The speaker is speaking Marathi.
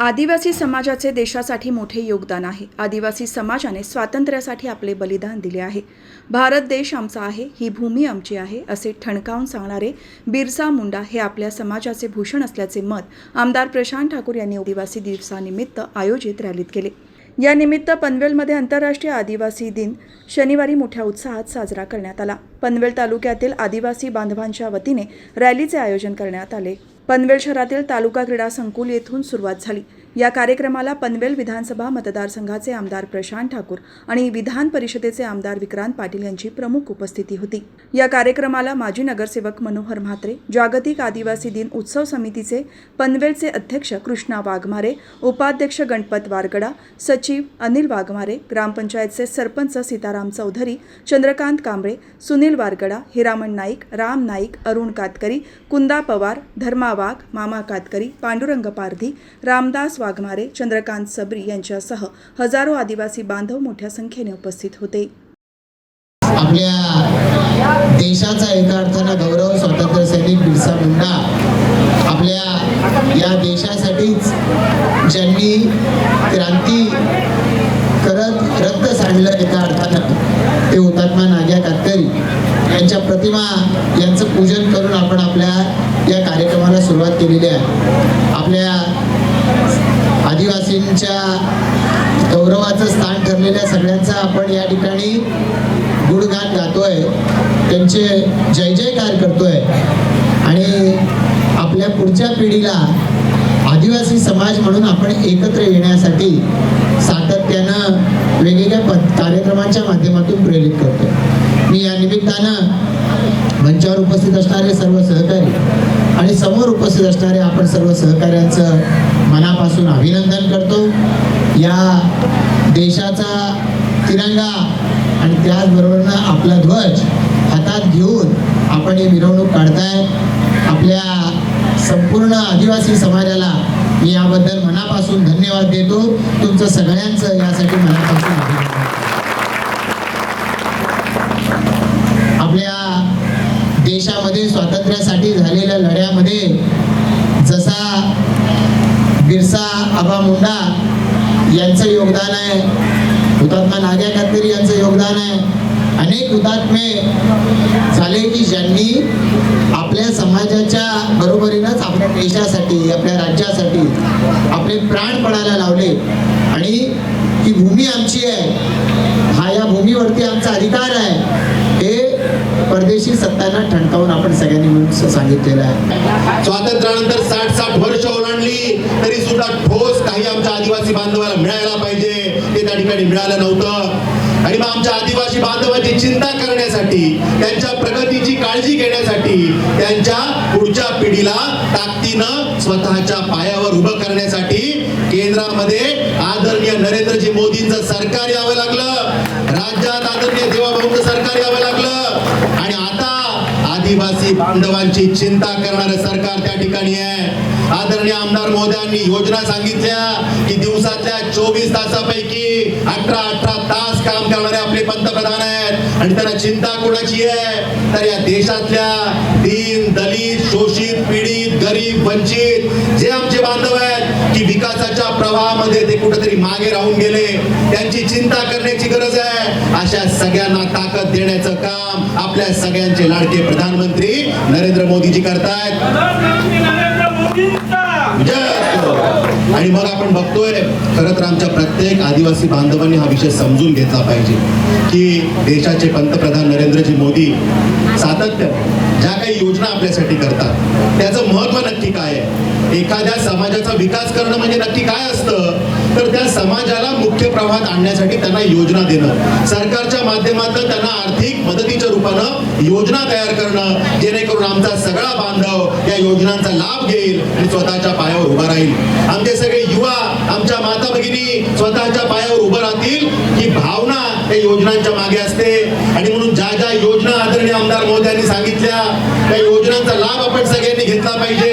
आदिवासी समाजाचे देशासाठी मोठे योगदान आहे. आदिवासी समाजाने स्वातंत्र्यासाठी आपले बलिदान दिले आहे. भारत देश आमचा आहे ही भूमी आमची आहे असे ठणकावून सांगणारे बिरसा मुंडा हे आपल्या समाजाचे भूषण असल्याचे मत आमदार प्रशांत ठाकूर यांनी आदिवासी दिवसानिमित्त आयोजित रॅलीत केले. या निमित्त पनवेलमध्ये आंतरराष्ट्रीय आदिवासी दिन शनिवारी मोठ्या उत्साहात साजरा करण्यात आला. पनवेल तालुक्यातील आदिवासी बांधवांच्या वतीने रॅलीचे आयोजन करण्यात आले. पनवेल शहरातील तालुका क्रीडा संकुल येथून सुरुवात झाली. या कार्यक्रमाला पनवेल विधानसभा मतदारसंघाचे आमदार प्रशांत ठाकूर आणि विधान परिषदेचे आमदार विक्रांत पाटील यांची प्रमुख उपस्थिती होती. या कार्यक्रमाला माजी नगरसेवक मनोहर म्हात्रे जागतिक आदिवासी दिन उत्सव समितीचे पनवेलचे अध्यक्ष कृष्णा वाघमारे उपाध्यक्ष गणपत वारगडा सचिव अनिल वाघमारे ग्रामपंचायतचे सरपंच सीताराम चौधरी चंद्रकांत कांबळे सुनील वारगडा हिरामण नाईक राम नाईक अरुण कातकरी कुंदा पवार धर्मा वाघ मामा कातकरी पांडुरंग पारधी रामदास वाघमारे चंद्रकांत सबरी यांच्यासह हजारो आदिवासी बांधव मोठ्या संख्येने उपस्थित होते. आपल्या देशाचा एका अर्थानं गौरव स्वातंत्र्य सैनिक बिरसा मुंडा आपल्या या देशासाठीच ज्यांनी क्रांती करत रक्त सांडलं एका अर्थानं ते हुतात्मा नाग्या कातकरी यांच्या प्रतिमा यांचं पूजन करून आपण आपल्या या कार्यक्रमाला सुरुवात केलेली आहे. आपल्या आदिवासींच्या गौरवाचं स्थान ठरलेल्या सगळ्यांचा आपण या ठिकाणी गुणगान गातोय. त्यांचे जय जयकार करतोय. आणि आपल्या पुढच्या पिढीला आदिवासी समाज म्हणून आपण एकत्र येण्यासाठी सातत्यानं वेगवेगळ्या पद कार्यक्रमांच्या माध्यमातून प्रेरित करतो मी या निमित्तानं मंचावर उपस्थित असणारे सर्व सहकारी समोर उपस्थित असणारे आपण सर्व सहकाऱ्यांचं मनापासून अभिनंदन करतो. या देशाचा तिरंगा आणि त्याचबरोबरनं आपला ध्वज हातात घेऊन आपण ही मिरवणूक काढताय. आपल्या संपूर्ण आदिवासी समाजाला मी याबद्दल मनापासून धन्यवाद देतो. तुमचं सगळ्यांचं यासाठी मनापासून अभिनंदन. आपल्या देशामध्ये स्वातंत्र्यासाठी आबा मुंडा यांचं योगदान आहे. हुतात्मा नाग्या कातकरी यांचं योगदान आहे. अनेक हुतात्मे झाले की ज्यांनी आपल्या समाजाच्या बरोबरीनंच आपल्या देशासाठी आपल्या राज्यासाठी आपले प्राण पडायला लावले. आणि ही भूमी आमची आहे. हा या भूमीवरती आमचा अधिकार आहे. हे परदेशी सत्तांना ठणकावून आपण सगळ्यांनी मिळून सांगितलेलं आहे. स्वातंत्र्यानंतर मिळालं नव्हतं. आणि मग आमच्या आदिवासी बांधवाची चिंता करण्यासाठी त्यांच्या प्रगतीची काळजी घेण्यासाठी त्यांच्या पुढच्या पिढीला ताकदीनं स्वतःच्या पायावर उभं करण्यासाठी केंद्रामध्ये आदरणीय नरेंद्रजी मोदींचं सरकार यावं लागलं. राज्यात आदरणीय देवाभाऊंचं सरकार यावं लागलं. आणि आता आदिवासी बांधवांची चिंता करणारं सरकार त्या ठिकाणी आहे. आदरणीय आमदार महोदयांनी योजना सांगितल्या की दिवसातल्या चोवीस तासापैकी आणि त्यांना चिंता कोणाची आहे? तर या देशातल्या दीन दलित शोषित पीडित गरीब वंचित जे आमचे बांधव आहेत की विकासाच्या प्रवाहामध्ये ते कुठेतरी मागे राहून गेले त्यांची चिंता करण्याची गरज आहे. अशा सगळ्यांना ताकद देण्याचं काम आपल्या सगळ्यांचे लाडके प्रधानमंत्री नरेंद्र मोदीजी करतायत. जय. आणि मग आपण बघतोय खरं तर आमच्या प्रत्येक आदिवासी बांधवांनी हा विषय समजून घेतला पाहिजे की देशाचे पंतप्रधान नरेंद्रजी मोदी सातत्य काही योजना आपल्यासाठी करतात. त्याचं महत्त्व नक्की काय आहे? एखाद्या समाजाचा विकास करणं म्हणजे नक्की काय असतं? तर त्या समाजाला मुख्य प्रवाहात आणण्यासाठी त्यांना योजना देणं. सरकारच्या माध्यमातून त्यांना आर्थिक मदतीच्या रूपानं योजना तयार करणं जेणेकरून आमचा सगळा बांधव या योजनांचा लाभ घेईल आणि स्वतःच्या पायावर उभा राहील. आमचे सगळे युवा आमच्या माता भगिनी स्वतःच्या पायावर उभं राहतील ही भावना हे योजनांच्या मागे असते. आणि म्हणून ज्या ज्या योजना आदरणीय आमदार महोदयांनी सांगितल्या त्या योजनांचा लाभ आपण सगळ्यांनी घेतला पाहिजे.